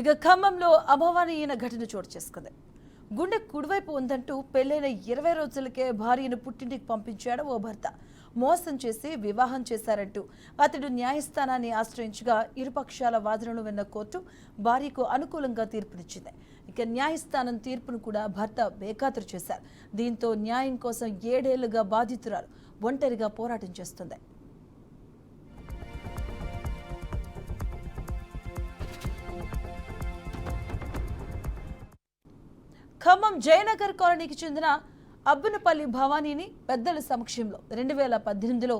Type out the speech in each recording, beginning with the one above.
ఇక ఖమ్మంలో అభవానీయన ఘటన చోటు చేసుకుంది. గుండె కుడివైపు ఉందంటూ పెళ్ళైన ఇరవై రోజులకే భార్యను పుట్టింటికి పంపించాడు ఓ భర్త. మోసం చేసి వివాహం చేశారంటూ అతడు న్యాయస్థానాన్ని ఆశ్రయించగా ఇరుపక్షాల వాదనలు విన్న కోర్టు భార్యకు అనుకూలంగా తీర్పునిచ్చింది. ఇక న్యాయస్థానం తీర్పును కూడా భర్త బేఖాతరు చేశారు. దీంతో న్యాయం కోసం ఏడేళ్ళుగా బాధితురాలు ఒంటరిగా పోరాటం చేస్తుంది. ఖమ్మం జయనగర్ కాలనీకి చెందిన అబ్బునపల్లి భవానీని పెద్దల సమక్షంలో రెండు వేల పద్దెనిమిదిలో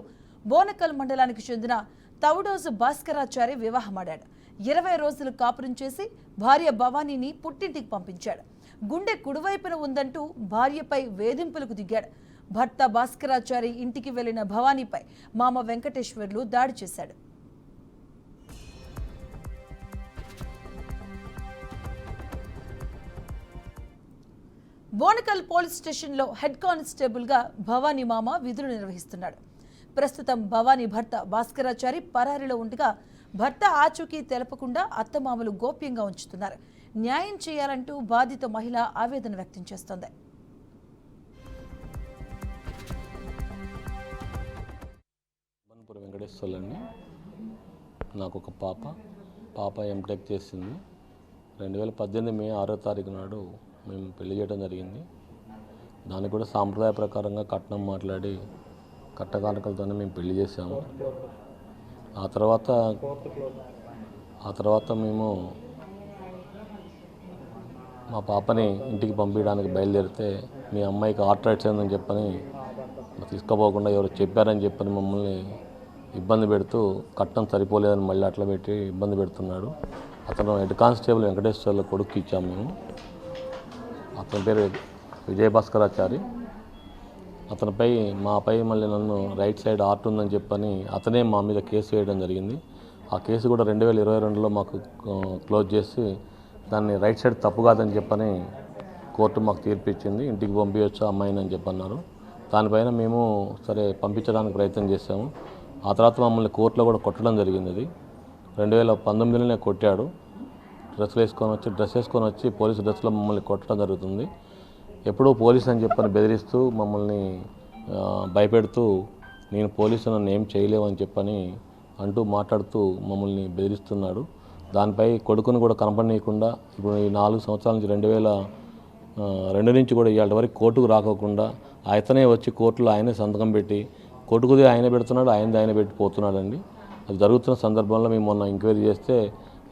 బోనకల్ మండలానికి చెందిన తవుడోజు భాస్కరాచారి వివాహమాడాడు. ఇరవై రోజులు కాపురం చేసి భార్య భవానీని పుట్టింటికి పంపించాడు. గుండె కుడివైపున ఉందంటూ భార్యపై వేధింపులకు దిగాడు. భర్త భాస్కరాచారి ఇంటికి వెళ్ళిన భవానీపై మామ వెంకటేశ్వర్లు దాడి చేశాడు. బోనకల్ పోలీస్ స్టేషన్లో హెడ్ కానిస్టేబుల్గా భవానీ మామ విధులు నిర్వహిస్తున్నాడు. ప్రస్తుతం భవానీ భర్త భాస్కరాచారి పరారిలో ఉండగా భర్త ఆచూకీ తెలపకుండా అత్తమామలు గోప్యంగా ఉంచుతున్నారు. న్యాయం చేయాలంటూ బాధిత మహిళ ఆవేదన వ్యక్తం చేస్తోంది. బన్పూర్ నాకు ఒక పాప పాప ఎంటెక్ చేసింది. రెండు వేల పద్దెనిమిది మే ఆరో తారీఖు నాడు మేము పెళ్ళి చేయడం జరిగింది. దానికి కూడా సాంప్రదాయ ప్రకారంగా కట్నం మాట్లాడి కట్టకానుకలతోనే మేము పెళ్ళి చేసాము ఆ తర్వాత ఆ తర్వాత మేము మా పాపని ఇంటికి పంపించడానికి బయలుదేరితే మీ అమ్మాయికి ఆర్ట్ రైట్స్ అయిందని చెప్పని తీసుకోపోకుండా ఎవరు చెప్పారని చెప్పని మమ్మల్ని ఇబ్బంది పెడుతూ కట్నం సరిపోలేదని మళ్ళీ అట్లా పెట్టి ఇబ్బంది పెడుతున్నాడు. అతను హెడ్ కానిస్టేబుల్ వెంకటేశ్వర్ల కొడుకు ఇచ్చాము మేము. అతని పేరు విజయభాస్కరాచారి. అతనిపై మాపై మళ్ళీ నన్ను రైట్ సైడ్ ఆర్ట్ ఉందని చెప్పని అతనే మా మీద కేసు వేయడం జరిగింది. ఆ కేసు కూడా రెండు వేల ఇరవై రెండులో మాకు క్లోజ్ చేసి దాన్ని రైట్ సైడ్ తప్పు కాదని చెప్పని కోర్టు మాకు తీర్పు ఇచ్చింది. ఇంటికి పంపించచ్చు అమ్మాయిని అని చెప్పన్నారు. దానిపైన మేము సరే పంపించడానికి ప్రయత్నం చేశాము. ఆ తర్వాత మమ్మల్ని కోర్టులో కూడా కొట్టడం జరిగింది అది. రెండు వేల పంతొమ్మిదిలోనే కొట్టాడు. డ్రెస్సులు వేసుకొని వచ్చి డ్రెస్ వేసుకొని వచ్చి పోలీసు డ్రెస్సులో మమ్మల్ని కొట్టడం జరుగుతుంది. ఎప్పుడూ పోలీస్ అని చెప్పని బెదిరిస్తూ మమ్మల్ని భయపెడుతూ నేను పోలీసు నన్ను ఏం చేయలేవు అని చెప్పని అంటూ మాట్లాడుతూ మమ్మల్ని బెదిరిస్తున్నాడు. దానిపై కొడుకుని కూడా కనపడనీయకుండా ఇప్పుడు ఈ నాలుగు సంవత్సరాల నుంచి రెండు వేల రెండు నుంచి కూడా ఇవాళ వరకు కోర్టుకు రాకోకుండా ఆయతనే వచ్చి కోర్టులో ఆయనే సంతకం పెట్టి కొడుకుది ఆయన పెడుతున్నాడు ఆయనది ఆయన పెట్టి పోతున్నాడండి. అది జరుగుతున్న సందర్భంలో మేము మొన్న ఎంక్వైరీ చేస్తే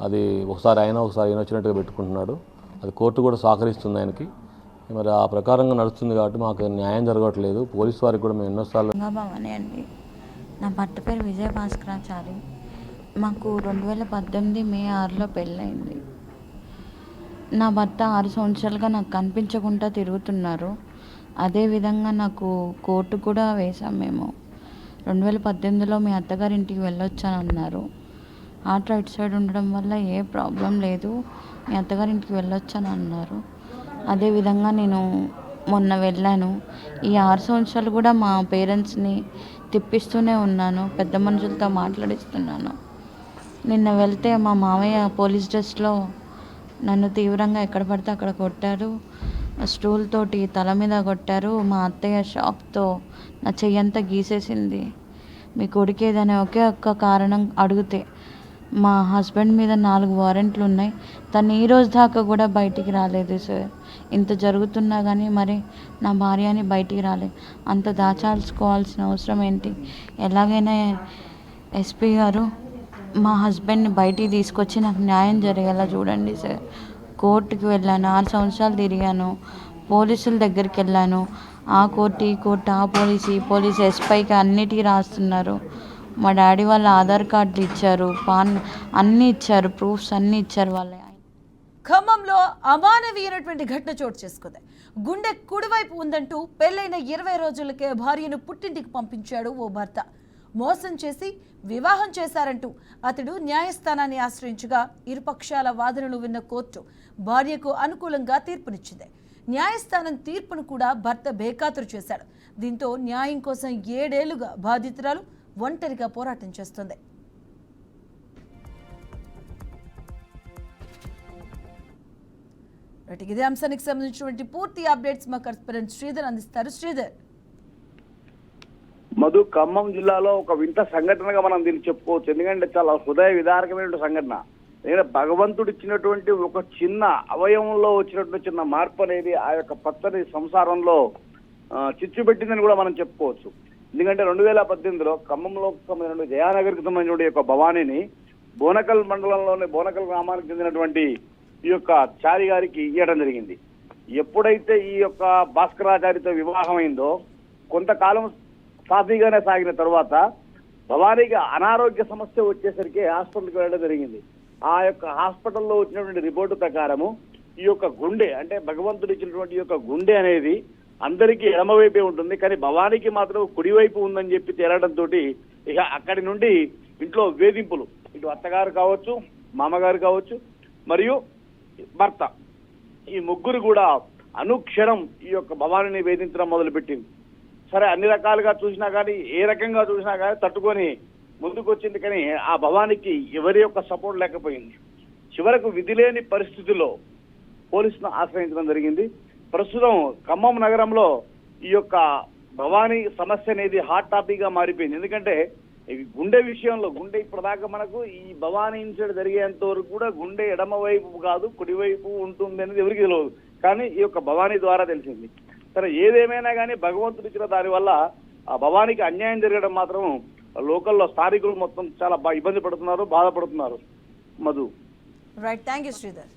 అది ఒకసారి ఆయన ఒకసారి ఆయన వచ్చినట్టుగా పెట్టుకుంటున్నాడు. అది కోర్టు కూడా సహకరిస్తుంది ఆయనకి. మరి ఆ ప్రకారంగా నడుస్తుంది కాబట్టి మాకు న్యాయం జరగట్లేదు. పోలీస్ వారికి కూడా మేము ఎన్నోసార్లు భవాని అండి. నా భర్త పేరు విజయ భాస్కరాచారి. మాకు రెండు వేల పద్దెనిమిది మే ఆరులో పెళ్ళయింది. నా భర్త ఆరు సంవత్సరాలుగా నాకు కనిపించకుండా తిరుగుతున్నారు. అదేవిధంగా నాకు కోర్టు కూడా వేసాం మేము. రెండు వేల పద్దెనిమిదిలో మీ అత్తగారింటికి వెళ్ళొచ్చానన్నారు ఆటో రైట్ సైడ్ ఉండడం వల్ల ఏ ప్రాబ్లం లేదు. మీ అత్తగారింటికి వెళ్ళొచ్చని అన్నారు. అదేవిధంగా నేను మొన్న వెళ్ళాను. ఈ ఆరు సంవత్సరాలు కూడా మా పేరెంట్స్ని తిప్పిస్తూనే ఉన్నాను. పెద్ద మనుషులతో మాట్లాడిస్తున్నాను. నిన్న వెళ్తే మా మామయ్య పోలీస్ డ్రెస్లో నన్ను తీవ్రంగా ఎక్కడ పడితే అక్కడ కొట్టారు. స్టూల్ తోటి తల మీద కొట్టారు. మా అత్తయ్య షాక్తో నా చెయ్యంతా గీసేసింది. మీ కొడుకేదనే ఒకే ఒక్క కారణం అడిగితే మా హస్బెండ్ మీద నాలుగు వారెంట్లు ఉన్నాయి. తను ఈ రోజు దాకా కూడా బయటికి రాలేదు సార్. ఇంత జరుగుతున్నా కానీ మరి నా భార్యని బయటికి రాలేదు అంత దాచాల్సుకోవాల్సిన అవసరం ఏంటి? ఎలాగైనా ఎస్పీ గారు మా హస్బెండ్ని బయటికి తీసుకొచ్చి నాకు న్యాయం జరిగేలా చూడండి సార్. కోర్టుకి వెళ్ళాను ఆరు సంవత్సరాలు తిరిగాను పోలీసుల దగ్గరికి వెళ్ళాను. ఆ కోర్టు ఈ కోర్టు ఆ పోలీస్ ఈ పోలీస్ ఎస్పైకి అన్నిటికీ రాస్తున్నారు. మా డాడీ వాళ్ళ ఆధార్ కార్డులు ఇచ్చారు పాన్ అన్నీ ఇచ్చారు ప్రూఫ్స్ అన్నీ ఇచ్చారు వాళ్ళ ఖమ్మంలో అమానవీయమైనటువంటి ఘటన చోటు చేసుకుంది. గుండె కుడివైపు ఉందంటూ పెళ్ళైన ఇరవై రోజులకే భార్యను పుట్టింటికి పంపించాడు ఓ భర్త. మోసం చేసి వివాహం చేశారంటూ అతడు న్యాయస్థానాన్ని ఆశ్రయించగా ఇరుపక్షాల వాదనలు విన్న కోర్టు భార్యకు అనుకూలంగా తీర్పునిచ్చింది. న్యాయస్థానం తీర్పును కూడా భర్త బేఖాతరు చేశాడు. దీంతో న్యాయం కోసం ఏడేళ్ళుగా బాధితురాలు ఒంటరిగా పోరాటం చేస్తుంది. ఇదే అంశానికి సంబంధించినటువంటి పూర్తి అప్డేట్స్ మా కరెస్పాండెంట్ శ్రీధర్ అందిస్తారు. శ్రీధర్. మధు ఖమ్మం జిల్లాలో ఒక వింత సంఘటనగా మనం దీన్ని చెప్పుకోవచ్చు. ఎందుకంటే చాలా హృదయ విదారకమైన సంఘటన. ఎందుకంటే భగవంతుడు ఇచ్చినటువంటి ఒక చిన్న అవయవంలో వచ్చినటువంటి చిన్న మార్పు అనేది ఆ యొక్క పచ్చని సంసారంలో చిచ్చు పెట్టిందని కూడా మనం చెప్పుకోవచ్చు. ఎందుకంటే రెండు వేల పద్దెనిమిదిలో ఖమ్మంలో సంబంధించిన జయానగర్కి సంబంధించిన యొక్క భవానీని బోనకల్ మండలంలోని బోనకల్ గ్రామానికి చెందినటువంటి ఈ యొక్క చారి గారికి ఇవ్వడం జరిగింది. ఎప్పుడైతే ఈ యొక్క భాస్కరాచారితో వివాహమైందో కొంతకాలం సాఫీగానే సాగిన తర్వాత భవానీకి అనారోగ్య సమస్య వచ్చేసరికి హాస్పిటల్కి వెళ్ళడం జరిగింది. ఆ యొక్క హాస్పిటల్లో వచ్చినటువంటి రిపోర్టు ప్రకారము ఈ యొక్క గుండె అంటే భగవంతుడు ఇచ్చినటువంటి యొక్క గుండె అనేది అందరికీ ఎడమవైపే ఉంటుంది కానీ భవానీకి మాత్రం కుడివైపు ఉందని చెప్పి తేలడంతో ఇక అక్కడి నుండి ఇంట్లో వేధింపులు. ఇటు అత్తగారు కావచ్చు మామగారు కావచ్చు మరియు భర్త. ఈ ముగ్గురు కూడా అనుక్షణం ఈ యొక్క భవానీని వేధించడం మొదలుపెట్టింది. సరే అన్ని రకాలుగా చూసినా కానీ ఏ రకంగా చూసినా కానీ తట్టుకొని ముందుకు వచ్చింది కానీ ఆ భవానికి ఎవరి యొక్క సపోర్ట్ లేకపోయింది. చివరకు విధి లేని పరిస్థితుల్లో పోలీసును ఆశ్రయించడం జరిగింది. ప్రస్తుతం ఖమ్మం నగరంలో ఈ యొక్క భవానీ సమస్య అనేది హాట్ టాపిక్గా మారిపోయింది. ఎందుకంటే గుండె విషయంలో గుండె ఇప్పటిదాకా మనకు ఈ భవానీ ఇన్సిడెంట్ జరిగేంత వరకు కూడా గుండె ఎడమ వైపు కాదు కుడివైపు ఉంటుంది అనేది ఎవరికి తెలియదు కానీ ఈ యొక్క భవానీ ద్వారా తెలిసింది. సరే ఏదేమైనా కానీ భగవంతుడు ఇచ్చిన దాని వల్ల ఆ భవానికి అన్యాయం జరగడం మాత్రం లోకల్లో స్థానికులు మొత్తం చాలా ఇబ్బంది పడుతున్నారు బాధపడుతున్నారు. Madhu. Right thank you Sridhar